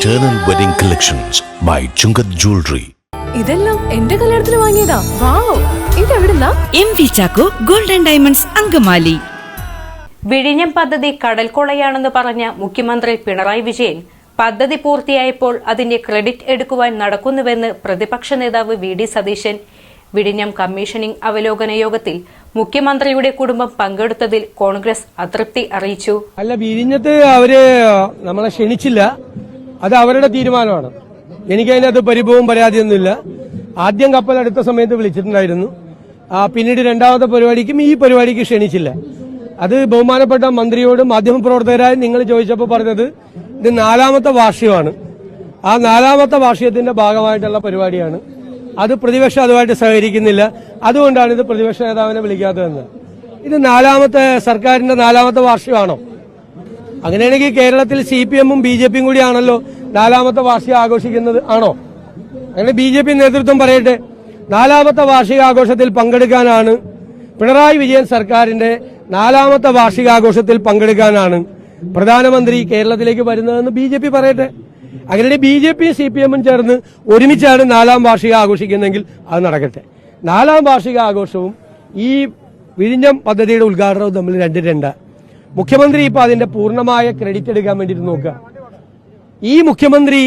Eternal Wedding Collections by Chungath Jewelry. ഇതെല്ലാം എന്റെ കല്യാണത്തിന് വാങ്ങിയതാ. Wow ഇതെവിടുന്നാ? M V Chacko golden diamonds Angamaly. വിഴിഞ്ഞം പദ്ധതി കടൽക്കൊളയാണെന്ന് പറഞ്ഞ മുഖ്യമന്ത്രി പിണറായി വിജയൻ പദ്ധതി പൂർത്തിയായപ്പോൾ അതിന്റെ ക്രെഡിറ്റ് എടുക്കുവാൻ നടക്കുന്നുവെന്ന് പ്രതിപക്ഷ നേതാവ് വി ഡി സതീശൻ. വിഴിഞ്ഞം കമ്മീഷനിംഗ് അവലോകന യോഗത്തിൽ മുഖ്യമന്ത്രിയുടെ കുടുംബം പങ്കെടുത്തതിൽ കോൺഗ്രസ് അതൃപ്തി അറിയിച്ചു. അല്ല വിഴിഞ്ഞത്ത് അവർ നമ്മളെ ക്ഷണിച്ചില്ല. അത് അവരുടെ തീരുമാനമാണ്. എനിക്കതിനകത്ത് പരിഭവവും പരാതിയൊന്നുമില്ല. ആദ്യം കപ്പൽ അടുത്ത സമയത്ത് വിളിച്ചിട്ടുണ്ടായിരുന്നു. പിന്നീട് രണ്ടാമത്തെ പരിപാടിക്കും ഈ പരിപാടിക്ക് ക്ഷണിച്ചില്ല. അത് ബഹുമാനപ്പെട്ട മന്ത്രിയോട് മാധ്യമപ്രവർത്തകരായി നിങ്ങൾ ചോദിച്ചപ്പോൾ പറഞ്ഞത് ഇത് നാലാമത്തെ വാർഷികമാണ്. ആ നാലാമത്തെ വാർഷികത്തിന്റെ ഭാഗമായിട്ടുള്ള പരിപാടിയാണ്. അത് പ്രതിപക്ഷം അതുമായിട്ട് സഹകരിക്കുന്നില്ല. അതുകൊണ്ടാണ് ഇത് പ്രതിപക്ഷ നേതാവിനെ വിളിക്കാത്തതെന്ന്. ഇത് നാലാമത്തെ സർക്കാരിന്റെ നാലാമത്തെ വാർഷികമാണോ? അങ്ങനെയാണെങ്കിൽ കേരളത്തിൽ സി പി എമ്മും ബി ജെ പിയും കൂടിയാണല്ലോ നാലാമത്തെ വാർഷിക ആഘോഷിക്കുന്നത്. ആണോ? അങ്ങനെ ബി ജെ പി നേതൃത്വം പറയട്ടെ. നാലാമത്തെ വാർഷികാഘോഷത്തിൽ പങ്കെടുക്കാനാണ് പിണറായി വിജയൻ സർക്കാരിന്റെ നാലാമത്തെ വാർഷികാഘോഷത്തിൽ പങ്കെടുക്കാനാണ് പ്രധാനമന്ത്രി കേരളത്തിലേക്ക് വരുന്നതെന്ന് ബി ജെ പി പറയട്ടെ. അങ്ങനെ ബി ജെ പിയും സി പി എമ്മും ചേർന്ന് ഒരുമിച്ചാണ് നാലാം വാർഷിക ആഘോഷിക്കുന്നതെങ്കിൽ അത് നടക്കട്ടെ. നാലാം വാർഷിക ആഘോഷവും ഈ വിഴിഞ്ഞം പദ്ധതിയുടെ ഉദ്ഘാടനവും തമ്മിൽ രണ്ട് മുഖ്യമന്ത്രി ഇപ്പൊ അതിന്റെ പൂർണമായ ക്രെഡിറ്റ് എടുക്കാൻ വേണ്ടിയിട്ട് നോക്കുക. ഈ മുഖ്യമന്ത്രി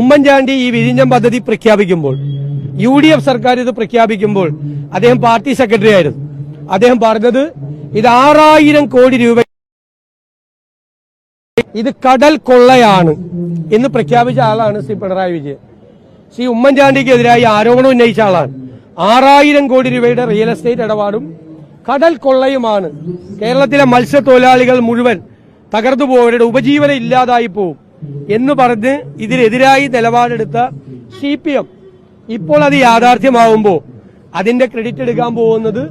ഉമ്മൻചാണ്ടി ഈ വിഴിഞ്ഞം പദ്ധതി പ്രഖ്യാപിക്കുമ്പോൾ യു ഡി എഫ് സർക്കാർ ഇത് പ്രഖ്യാപിക്കുമ്പോൾ അദ്ദേഹം പാർട്ടി സെക്രട്ടറി ആയിരുന്നു. അദ്ദേഹം പറഞ്ഞത് ഇത് ആറായിരം കോടി രൂപ ഇത് കടൽ കൊള്ളയാണ് എന്ന് പ്രഖ്യാപിച്ച ആളാണ് ശ്രീ പിണറായി വിജയൻ. ശ്രീ ഉമ്മൻചാണ്ടിക്കെതിരായി ആരോപണം ഉന്നയിച്ച ആളാണ്. ആറായിരം കോടി രൂപയുടെ റിയൽ എസ്റ്റേറ്റ് ഇടപാടും കടൽ കൊള്ളയുമാണ്. കേരളത്തിലെ മത്സ്യത്തൊഴിലാളികൾ മുഴുവൻ തകർന്നു പോയവരുടെ ഉപജീവനം ഇല്ലാതായി പോവും. എന്ന് പറഞ്ഞ് ഇതിനെതിരായി നിലപാടെടുത്ത സി പി എം ഇപ്പോൾ അത് യാഥാർത്ഥ്യമാവുമ്പോൾ അതിന്റെ ക്രെഡിറ്റ് എടുക്കാൻ പോകുന്നത്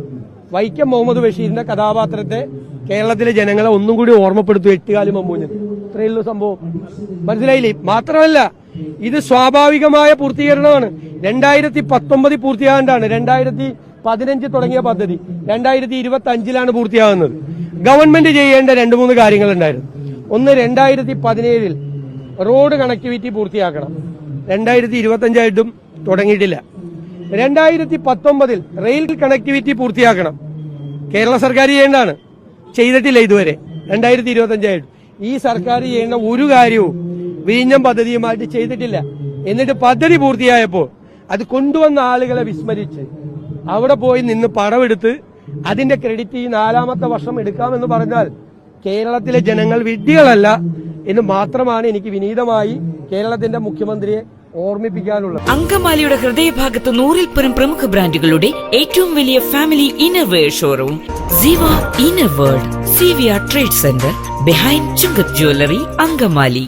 വൈക്കം മുഹമ്മദ് ബഷീറിന്റെ കഥാപാത്രത്തെ കേരളത്തിലെ ജനങ്ങളെ ഒന്നും കൂടി ഓർമ്മപ്പെടുത്തും എട്ടുകാലി മമ്മൂഞ്ഞ് ഇത്രയുള്ള സംഭവം. മനസ്സിലായില്ലേ? മാത്രമല്ല ഇത് സ്വാഭാവികമായ പൂർത്തീകരണമാണ്. രണ്ടായിരത്തി പത്തൊമ്പതിൽ പൂർത്തിയാകാണ്ടാണ്. രണ്ടായിരത്തി പതിനഞ്ച് തുടങ്ങിയ പദ്ധതി രണ്ടായിരത്തി ഇരുപത്തി അഞ്ചിലാണ് പൂർത്തിയാകുന്നത്. ഗവൺമെന്റ് ചെയ്യേണ്ട രണ്ട് മൂന്ന് കാര്യങ്ങളുണ്ടായിരുന്നു. ഒന്ന് രണ്ടായിരത്തി പതിനേഴിൽ റോഡ് കണക്ടിവിറ്റി പൂർത്തിയാക്കണം. രണ്ടായിരത്തി ഇരുപത്തി അഞ്ചായിട്ടും തുടങ്ങിയിട്ടില്ല. രണ്ടായിരത്തി പത്തൊമ്പതിൽ റെയിൽ കണക്ടിവിറ്റി പൂർത്തിയാക്കണം. കേരള സർക്കാർ ചെയ്യേണ്ടതാണ്. ചെയ്തിട്ടില്ല ഇതുവരെ. രണ്ടായിരത്തി ഇരുപത്തി അഞ്ചായിട്ടും ഈ സർക്കാർ ചെയ്യേണ്ട ഒരു കാര്യവും വിഴിഞ്ഞം പദ്ധതിയുമായിട്ട് ചെയ്തിട്ടില്ല. എന്നിട്ട് പദ്ധതി പൂർത്തിയായപ്പോൾ അത് കൊണ്ടുവന്ന ആളുകളെ വിസ്മരിച്ച് അവിടെ പോയി നിന്ന് പണമെടുത്ത് അതിന്റെ ക്രെഡിറ്റ് ഈ നാലാമത്തെ വർഷം എടുക്കാമെന്ന് പറഞ്ഞാൽ കേരളത്തിലെ ജനങ്ങൾ വിഡ്ഢികളല്ല എന്ന് മാത്രമാണ് എനിക്ക് വിനീതമായി കേരളത്തിന്റെ മുഖ്യമന്ത്രിയെ ഓർമ്മിപ്പിക്കാനുള്ളത്. അങ്കമാലിയുടെ ഹൃദയഭാഗത്ത് നൂറിൽ പരം പ്രമുഖ ബ്രാൻഡുകളുടെ ഏറ്റവും വലിയ family innerwear showroom Ziva inner world C V R trade centre behind Chungath jewellery Angamaly.